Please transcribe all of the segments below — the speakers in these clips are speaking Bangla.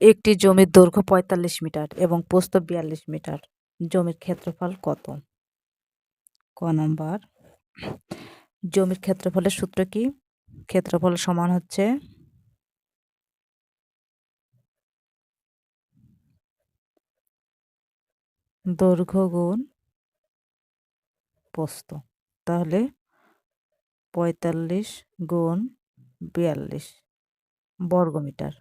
একটি জমির দৈর্ঘ্য পঁয়তাল্লিশ মিটার এবং পোস্ত বিয়াল্লিশ মিটার। জমির ক্ষেত্রফল কত? ক নম্বর। জমির ক্ষেত্রফলের সূত্র কি? ক্ষেত্রফল সমান হচ্ছে দৈর্ঘ্য গুণ পোস্ত তাহলে পঁয়তাল্লিশ গুণ বিয়াল্লিশ বর্গমিটার।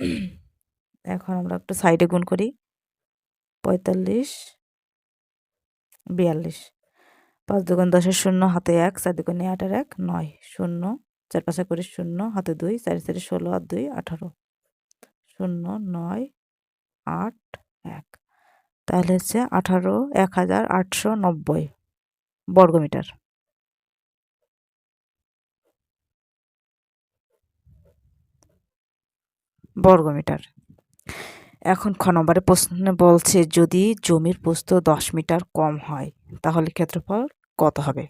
এখন আমরা একটু সাইডে গুণ করি। পঁয়তাল্লিশ, বিয়াল্লিশ। পাঁচ দুগুণ দশের শূন্য, হাতে এক, চার দুগুণে আট আর এক, নয়, শূন্য, চার পাঁচে করে শূন্য, হাতে দুই, চারি চারি ষোলো আর দুই, আঠারো। শূন্য, নয়, আট, এক। তাহলে হচ্ছে আঠারো, এক হাজার আটশো নব্বই বর্গমিটার। বর্গমিটার। এখন খ নম্বরে প্রশ্নে বলছে, যদি জমির প্রস্থ দশ মিটার কম হয়, তাহলে ক্ষেত্রফল কত হবে?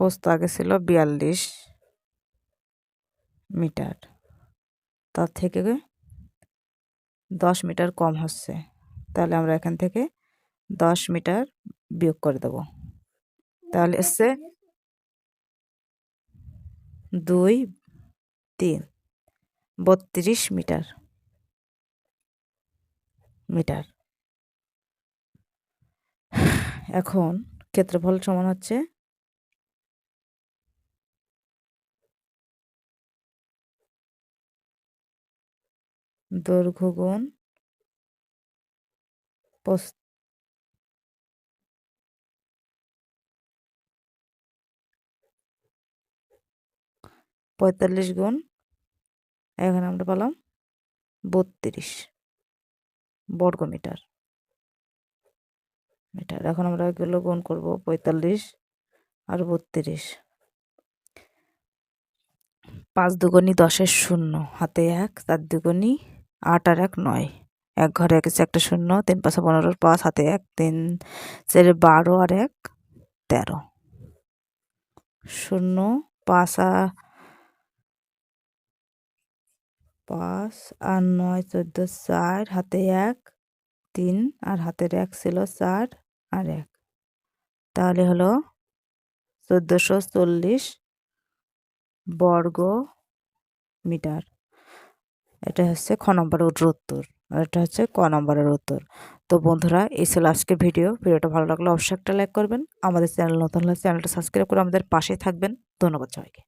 প্রস্থ আগে ছিল বিয়াল্লিশ মিটার। তার থেকে দশ মিটার কম হচ্ছে, তাহলে আমরা এখান থেকে দশ মিটার বিয়োগ করে দেব। তাহলে এসছে দুই, তিন, বত্রিশ মিটার মিটার। এখন ক্ষেত্রফল সমান হচ্ছে দৈর্ঘ্য গুণ পঁয়তাল্লিশ গুণ, এখন আমরা পেলাম বত্রিশ বর্গ মিটার মিটার, এখন আমরা এগুলো গুণ করব পঁয়তাল্লিশ আর বত্রিশ। পাঁচ দুগুণি দশের শূন্য, হাতে এক, চার দুগুণি আট আর এক নয়। এক ঘরে এক একটা শূন্য, তিন পাঁচশো পনেরোর পাঁচ, হাতে এক, তিন, চার, বারো আর এক, তেরো। শূন্য, পাঁচ পাঁচ আর নয়, চোদ্দ, চার, হাতে এক, তিন, আর হাতের এক ছিল চার আর এক। তাহলে হলো চোদ্দোশো চল্লিশ বর্গ মিটার এটা হচ্ছে খ নম্বরের উত্তর। এটা হচ্ছে ক নম্বরের উত্তর। তো বন্ধুরা, এই ছিল আজকের ভিডিও। ভিডিওটা ভালো লাগলে অবশ্যই একটা লাইক করবেন। আমাদের চ্যানেল নতুন হলে চ্যানেলটা সাবস্ক্রাইব করে আমাদের পাশেই থাকবেন। ধন্যবাদ সবাইকে।